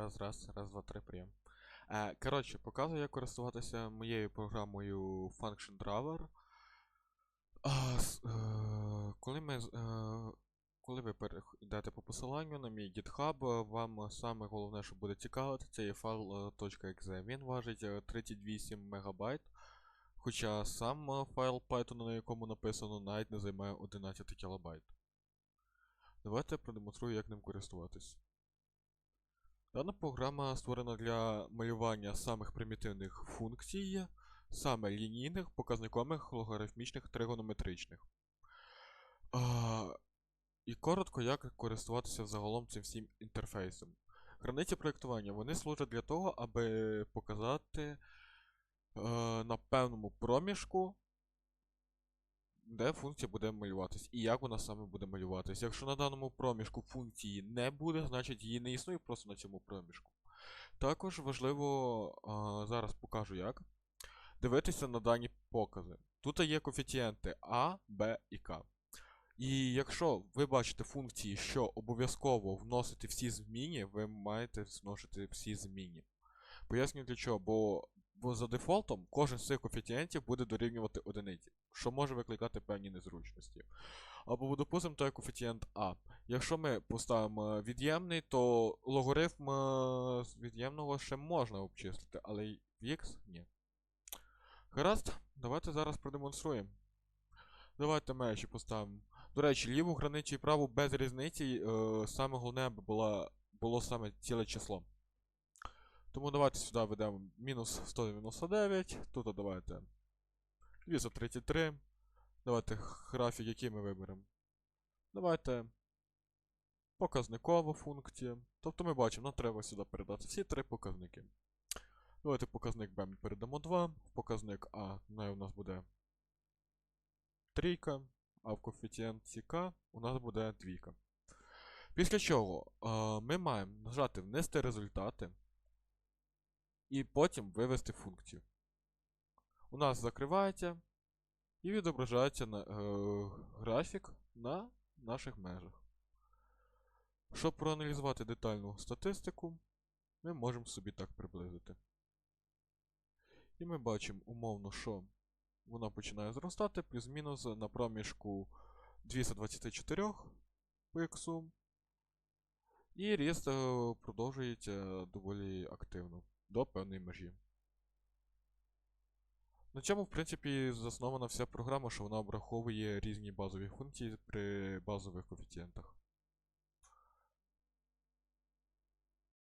Раз, раз, раз, два, три, прийом. Е, коротше, показую, як користуватися моєю програмою Function Drawer. А, с- е, коли, ми, е, коли ви перейдете по посиланню на мій GitHub, е, вам саме головне, що буде цікавити, це є файл е. Він важить е, 38 МБ, хоча сам е, файл Python, на якому написано, навіть не займає 11 кБ. Давайте продемонструю, як ним користуватись. Дана програма створена для малювання самих примітивних функцій, саме лінійних, показникових, логарифмічних, тригонометричних. А, і коротко, як користуватися загалом цим всім інтерфейсом. Границі проєктування вони служать для того, аби показати е, на певному проміжку, де функція буде малюватись, і як вона саме буде малюватись. Якщо на даному проміжку функції не буде, значить її не існує просто на цьому проміжку. Також важливо, зараз покажу як, дивитися на дані покази. Тут є коефіцієнти А, Б і К. І якщо ви бачите функції, що обов'язково вносити всі зміни, ви маєте вносити всі зміни. Поясню для чого, бо, бо за дефолтом кожен з цих коефіцієнтів буде дорівнювати одиниці, що може викликати певні незручності. Або допустимо, той коефіцієнт А. Якщо ми поставимо від'ємний, то логарифм е, від'ємного ще можна обчислити, але в X ні. Гаразд, давайте зараз продемонструємо. Давайте межі поставимо. До речі, ліву границю і праву без різниці. Е, саме головне була, було саме ціле число. Тому давайте сюди ведемо мінус 199. Тут давайте 233. Давайте графік, який ми виберемо. Давайте показникова функція. Тобто ми бачимо, нам треба сюди передати всі три показники. Давайте показник B ми передамо 2, показник А у нас буде трійка, а в коефіцієнті К у нас буде двійка. Після чого е, ми маємо нажати внести результати і потім вивести функцію. У нас закривається і відображається на, е, графік на наших межах. Щоб проаналізувати детальну статистику, ми можемо собі так приблизити. І ми бачимо умовно, що вона починає зростати, плюс-мінус на проміжку 224 по іксу. І ріст е, продовжується доволі активно до певної межі. На цьому, в принципі, заснована вся програма, що вона обраховує різні базові функції при базових коефіцієнтах.